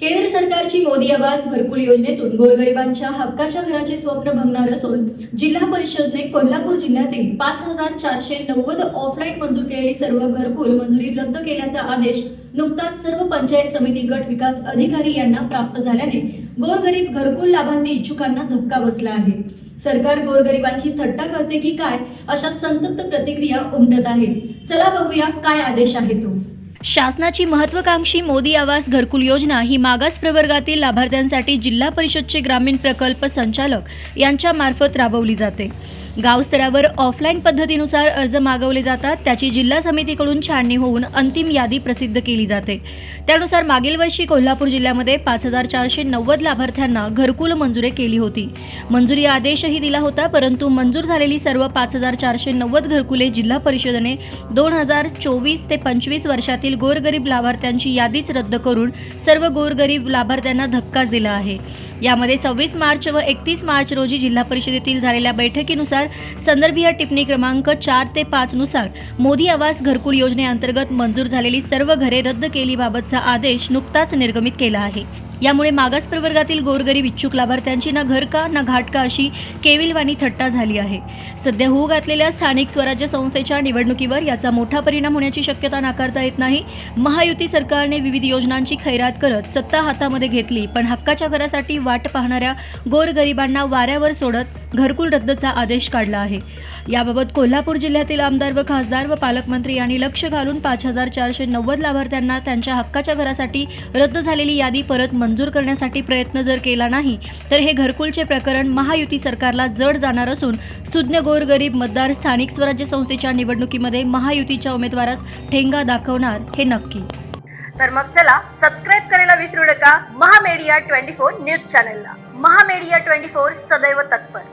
केंद्र सरकारची मोदी आवास घरकुल योजनेतून गोरगरिबांच्या हक्काच्या घराचे स्वप्न भंगणार असून जिल्हा परिषदने कोल्हापूर जिल्ह्यातील पाच हजार चारशे नव्वद ऑफलाईन मंजूर केलेली सर्व घरकुल मंजुरी रद्द केल्याचा आदेश नुकताच सर्व पंचायत समिती गट विकास अधिकारी यांना प्राप्त झाल्याने गोरगरीब घरकुल लाभार्थी इच्छुकांना धक्का बसला आहे. सरकार गोरगरिबांची थट्टा करते की काय अशा संतप्त प्रतिक्रिया उमटत आहेत चला बघूया काय आदेश आहे तो. शासनाची महत्वाकांक्षी मोदी आवास घरकुल योजना ही मागास प्रवर्गातील लाभार्थ्यांसाठी जिल्हा परिषदचे ग्रामीण प्रकल्प संचालक यांच्या मार्फत राबवली जाते. गावस्तरावर ऑफलाईन पद्धतीनुसार अर्ज मागवले जातात. त्याची जिल्हा समितीकडून छाननी होऊन अंतिम यादी प्रसिद्ध केली जाते. त्यानुसार मागील वर्षी कोल्हापूर जिल्ह्यामध्ये पाच हजार चारशे नव्वद लाभार्थ्यांना घरकुल मंजुरी केली होती. मंजुरी आदेशही दिला होता परंतु मंजूर झालेली सर्व पाच हजार चारशे नव्वद घरकुले जिल्हा परिषदेने दोन हजार चोवीस ते पंचवीस वर्षातील गोरगरीब लाभार्थ्यांची यादीच रद्द करून सर्व गोरगरीब लाभार्थ्यांना धक्काच दिला आहे. यामध्ये सव्वीस मार्च व एकतीस मार्च रोजी जिल्हा परिषदेतील झालेल्या बैठकीनुसार संदर्भीय टिप्पणी क्रमांक चार ते पाच नुसार मोदी आवास घरकुल योजनेअंतर्गत मंजूर झालेली सर्व घरे रद्द केलीबाबतचा आदेश नुकताच निर्गमित केला आहे. यामुळे मागास प्रवर्गातील गोरगरीब इच्छुक लाभार्थ्यांची ना घर का ना घाट का अशी केविलवाणी थट्टा झाली आहे. सध्या होऊ घातलेल्या स्थानिक स्वराज्य संस्थेच्या निवडणुकीवर याचा मोठा परिणाम होण्याची शक्यता नाकारता येत नाही. महायुती सरकारने विविध योजनांची खैरात करत सत्ता हातामध्ये घेतली पण हक्काच्या घरासाठी वाट पाहणाऱ्या गोरगरिबांना वाऱ्यावर सोडत घरकुल रद्दचा आदेश काढला आहे. याबाबत कोल्हापूर जिल्ह्यातील आमदार व खासदार व पालकमंत्री यांनी लक्ष घालून पाच हजार चारशे नव्वद लाभार्थ्यांना त्यांच्या हक्काच्या घरासाठी रद्द झालेली यादी परत मंजूर करण्यासाठी प्रयत्न जर केला नाही तर हे घरकुलचे प्रकरण महायुती सरकारला जड जाणार असून सुज्ञ गोरगरीब मतदार स्थानिक स्वराज्य संस्थेच्या निवडणुकीमध्ये महायुतीच्या उमेदवारास ठेंगा दाखवणार हे नक्की. तर मग चला सबस्क्राईब करायला विसरू नका. महामेडिया ट्वेंटी फोर न्यूज चॅनलला. महामेडिया ट्वेंटी फोर सदैव तत्पर.